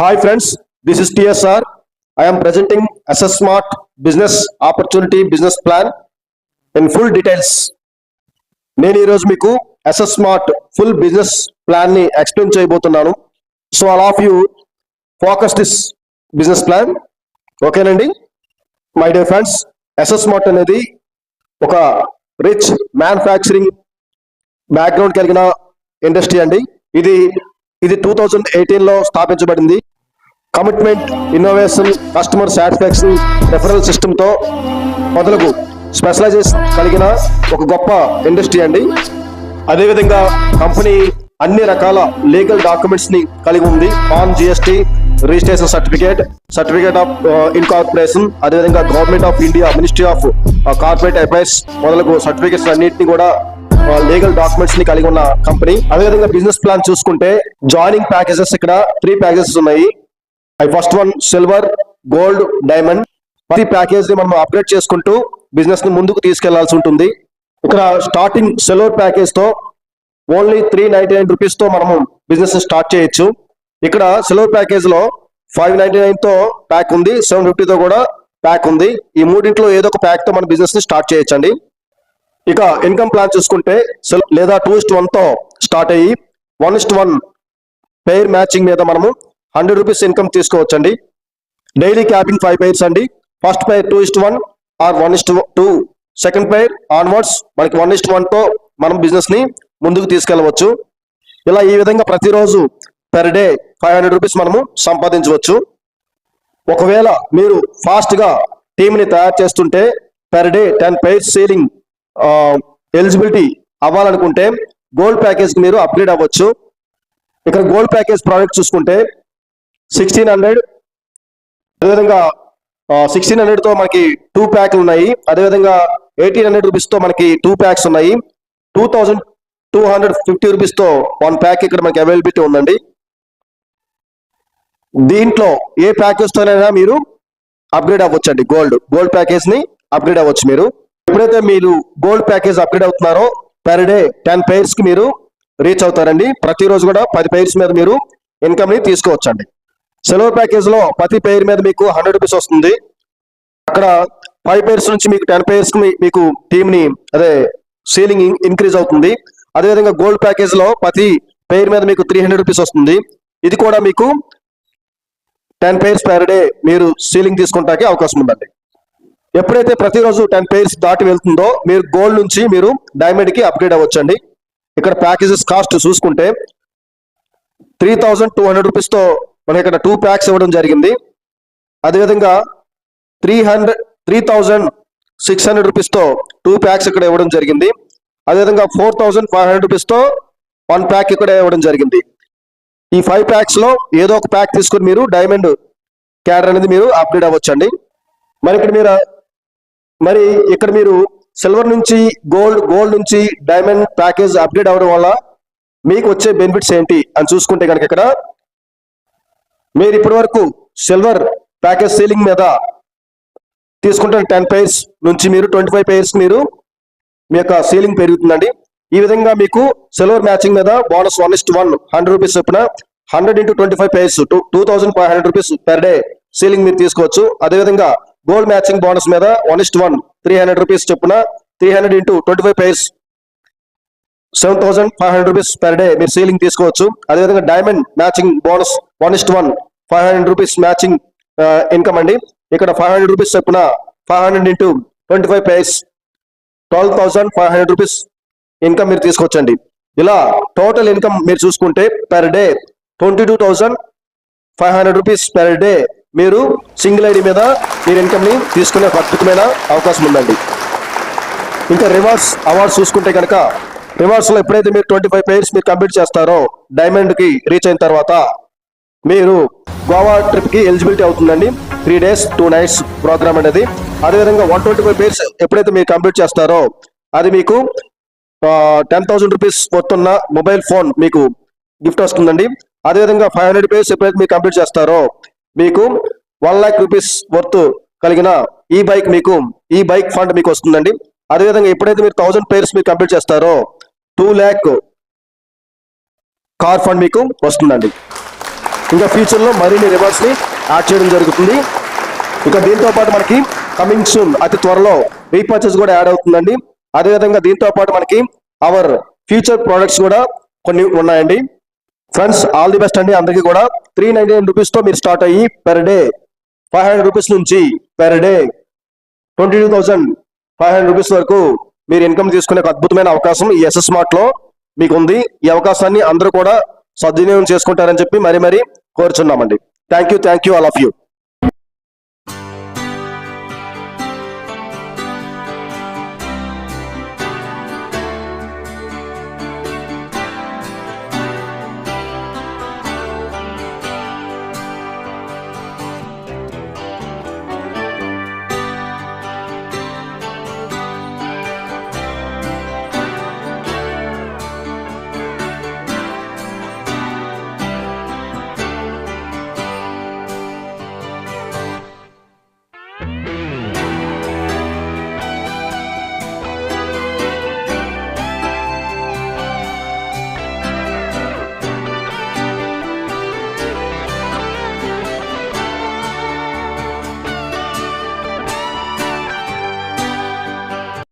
Hi friends this is TSR I'm am presenting SS Smart business Opportunity Business Plan in full నేను ఈరోజు మీకు SS smart full business ప్లాన్ని explain చేయబోతున్నాను. So all of you focus this business plan ఓకేనండి? My dear friends SS smart అనేది ఒక rich manufacturing background కలిగిన industry అండి. ఇది ఇది టూ థౌజండ్ ఎయిటీన్లో స్థాపించబడింది. Commitment innovation customer satisfaction referral సిస్టమ్తో స్పెషలైజేషన్ కలిగిన ఒక గొప్ప ఇండస్ట్రీ అండి. అదేవిధంగా కంపెనీ అన్ని రకాల లీగల్ డాక్యుమెంట్స్ని కలిగి ఉంది. On GST registration certificate certificate of incorporation అదేవిధంగా government of India ministry of corporate affairs మొదలగు సర్టిఫికేట్స్ అన్నింటినీ కూడా uh, లీగల్ డాక్యుమెంట్స్ని కలిగి ఉన్న కంపెనీ. అదేవిధంగా బిజినెస్ ప్లాన్ చూసుకుంటే జాయినింగ్ ప్యాకేజెస్ ఇక్కడ త్రీ ప్యాకేజెస్ ఉన్నాయి. I first one silver gold diamond. ప్రతి ప్యాకేజ్ని మనం అప్గ్రేడ్ చేసుకుంటూ బిజినెస్ని ముందుకు తీసుకెళ్ళాల్సి ఉంటుంది. ఇక్కడ స్టార్టింగ్ సిల్వర్ ప్యాకేజ్తో ఓన్లీ త్రీ నైన్టీ నైన్ రూపీస్తో మనము బిజినెస్ స్టార్ట్ చేయొచ్చు. ఇక్కడ సిల్వర్ ప్యాకేజ్లో ఫైవ్ నైన్టీ నైన్తో ప్యాక్ ఉంది సెవెన్ ఫిఫ్టీతో కూడా ప్యాక్ ఉంది. ఈ మూడింట్లో ఏదో ఒక ప్యాక్తో మన బిజినెస్ని స్టార్ట్ చేయొచ్చండి. ఇక ఇన్కమ్ ప్లాన్ చూసుకుంటే సెల్- లేదా టూ ఇస్ట్ వన్తో స్టార్ట్ అయ్యి one is to one pair matching మీద మనము హండ్రెడ్ రూపీస్ ఇన్కమ్ తీసుకోవచ్చండి. డైలీ క్యాపింగ్ ఫైవ్ పైర్స్ అండి. First pair two is to one or one is to two. Second pair onwards మనకి వన్ ఇస్ట్ వన్తో మనం బిజినెస్ని ముందుకు తీసుకెళ్ళవచ్చు. ఇలా ఈ విధంగా ప్రతిరోజు per day five hundred rupees మనము సంపాదించవచ్చు. ఒకవేళ మీరు ఫాస్ట్గా టీమ్ని తయారు చేస్తుంటే per day ten pairs ceiling eligibility అవ్వాలనుకుంటే గోల్డ్ ప్యాకేజ్కి మీరు అప్గ్రేడ్ అవ్వచ్చు. ఇక్కడ గోల్డ్ ప్యాకేజ్ ప్రోడక్ట్ చూసుకుంటే సిక్స్టీన్ హండ్రెడ్ అదేవిధంగా సిక్స్టీన్ హండ్రెడ్తో మనకి టూ ప్యాక్లు ఉన్నాయి. అదేవిధంగా ఎయిటీన్ హండ్రెడ్ రూపీస్తో మనకి టూ ప్యాక్స్ ఉన్నాయి. Two thousand two hundred fifty రూపీస్తో one pack ఇక్కడ మనకి అవైలబిలిటీ ఉందండి. దీంట్లో ఏ ప్యాకేజ్తోనైనా మీరు అప్గ్రేడ్ అవ్వచ్చండి. గోల్డ్ గోల్డ్ ప్యాకేజ్ని అప్గ్రేడ్ అవ్వచ్చు మీరు. ఎప్పుడైతే మీరు గోల్డ్ ప్యాకేజ్ అప్గ్రేడ్ అవుతున్నారో పర్ డే టెన్ పెయిర్స్కి మీరు రీచ్ అవుతారండి. ప్రతిరోజు కూడా పది పెయిర్స్ మీద మీరు ఇన్కమ్ని తీసుకోవచ్చండి. సిల్వర్ ప్యాకేజ్లో ప్రతి పెయిర్ మీద మీకు హండ్రెడ్ రూపీస్ వస్తుంది. అక్కడ ఫైవ్ పెయిర్స్ నుంచి మీకు టెన్ పేర్స్ మీకు టీమ్ని అదే సీలింగ్ ఇంక్రీజ్ అవుతుంది. అదేవిధంగా గోల్డ్ ప్యాకేజ్లో ప్రతి పెయిర్ మీద మీకు త్రీ హండ్రెడ్ రూపీస్ వస్తుంది. ఇది కూడా మీకు టెన్ పేర్స్ పర్ డే మీరు సీలింగ్ తీసుకుంటానికి అవకాశం ఉందండి. ఎప్పుడైతే ప్రతిరోజు టెన్ పెయిర్స్ దాటి వెళ్తుందో మీరు గోల్డ్ నుంచి మీరు డైమండ్కి అప్గ్రేడ్ అవ్వచ్చండి. ఇక్కడ ప్యాకేజెస్ కాస్ట్ చూసుకుంటే త్రీ థౌజండ్ టూ హండ్రెడ్ రూపీస్తో మనకి ఇక్కడ టూ ప్యాక్స్ ఇవ్వడం జరిగింది. అదేవిధంగా three hundred three thousand six hundred రూపీస్తో two packs ఇక్కడ ఇవ్వడం జరిగింది. అదేవిధంగా ఫోర్ థౌజండ్ ఫైవ్ హండ్రెడ్ రూపీస్తో వన్ ప్యాక్ ఇక్కడ ఇవ్వడం జరిగింది. ఈ ఫైవ్ ప్యాక్స్లో ఏదో ఒక ప్యాక్ తీసుకుని మీరు డైమండ్ క్యాడర్ అనేది మీరు అప్గ్రేడ్ అవ్వచ్చండి. మరి ఇక్కడ మీరు మరి ఇక్కడ మీరు సిల్వర్ నుంచి గోల్డ్ గోల్డ్ నుంచి డైమండ్ ప్యాకేజ్ అప్గ్రేడ్ అవ్వడం వల్ల మీకు వచ్చే బెనిఫిట్స్ ఏంటి అని చూసుకుంటే కనుక ఇక్కడ మీరు ఇప్పటి వరకు సిల్వర్ ప్యాకేజ్ సీలింగ్ మీద తీసుకుంటే టెన్ పేర్స్ నుంచి మీరు ట్వంటీ ఫైవ్ పేర్స్ మీరు మీ యొక్క సీలింగ్ పెరుగుతుందండి. ఈ విధంగా మీకు సిల్వర్ మ్యాచింగ్ మీద bonus one is to one hundred rupees చొప్పున hundred into twenty five pairs two two thousand five hundred rupees per day ceiling మీరు తీసుకోవచ్చు. అదేవిధంగా గోల్డ్ మ్యాచింగ్ బోనస్ మీద one is to one three hundred rupees చొప్పున three hundred into twenty five pairs seven thousand five hundred rupees per day మీరు ceiling తీసుకోవచ్చు. అదేవిధంగా diamond matching bonus one is to one five hundred rupees matching income అండి. ఇక్కడ five hundred rupees చొప్పున five hundred into twenty five pairs twelve thousand five hundred rupees income మీరు తీసుకోవచ్చండి. ఇలా total income మీరు చూసుకుంటే per day twenty two thousand five hundred rupees per day మీరు single ID మీద మీరు ఇన్కమ్ని తీసుకునే పద్ధతిమైన అద్భుతమైన అవకాశం ఉందండి. ఇంకా రివార్డ్స్ అవార్డ్స్ చూసుకుంటే కనుక రివర్స్లో లో ఎప్పుడైతే మీరు ట్వంటీ ఫైవ్ పేర్స్ మీరు కంప్లీట్ చేస్తారో డైమండ్కి రీచ్ అయిన తర్వాత మీరు గోవా ట్రిప్కి ఎలిజిబిలిటీ అవుతుందండి. Three days two nights program అనేది. అదేవిధంగా వన్ ట్వంటీ ఫైవ్ పేర్స్ ఎప్పుడైతే మీరు కంప్లీట్ చేస్తారో అది మీకు టెన్ థౌసండ్ రూపీస్ వస్తున్న మొబైల్ ఫోన్ మీకు గిఫ్ట్ వస్తుందండి. అదేవిధంగా ఫైవ్ హండ్రెడ్ పేర్స్ ఎప్పుడైతే మీరు కంప్లీట్ చేస్తారో మీకు వన్ ల్యాక్ రూపీస్ వర్త్ కలిగిన ఈ బైక్ మీకు ఈ బైక్ ఫండ్ మీకు వస్తుందండి. అదేవిధంగా ఎప్పుడైతే మీరు థౌసండ్ పేర్స్ మీరు కంప్లీట్ చేస్తారో టూ ల్యాక్ కార్ ఫండ్ మీకు వస్తుందండి. ఇంకా ఫ్యూచర్లో మరిన్ని రివార్డ్స్ యాడ్ చేయడం జరుగుతుంది. ఇంకా దీంతో పాటు మనకి కమింగ్ సూన్ అతి త్వరలో రీపర్చేస్ కూడా యాడ్ అవుతుందండి. అదేవిధంగా దీంతో పాటు మనకి అవర్ ఫ్యూచర్ ప్రోడక్ట్స్ కూడా కొన్ని ఉన్నాయండి. ఫ్రెండ్స్ ఆల్ ది బెస్ట్ అండి. అందరికీ కూడా త్రీ నైన్టీ నైన్ రూపీస్తో మీరు స్టార్ట్ అయ్యి per day five hundred rupees నుంచి per day twenty two thousand five hundred rupees వరకు మీరు ఇన్కమ్ తీసుకునే ఒక అద్భుతమైన అవకాశం ఈ ఎస్ఎస్ స్మార్ట్లో మీకు ఉంది ఈ అవకాశాన్ని అందరూ కూడా సద్వినియోగం చేసుకుంటారని చెప్పి మరీ మరీ కోరుచున్నామండి. Thank you thank you all of you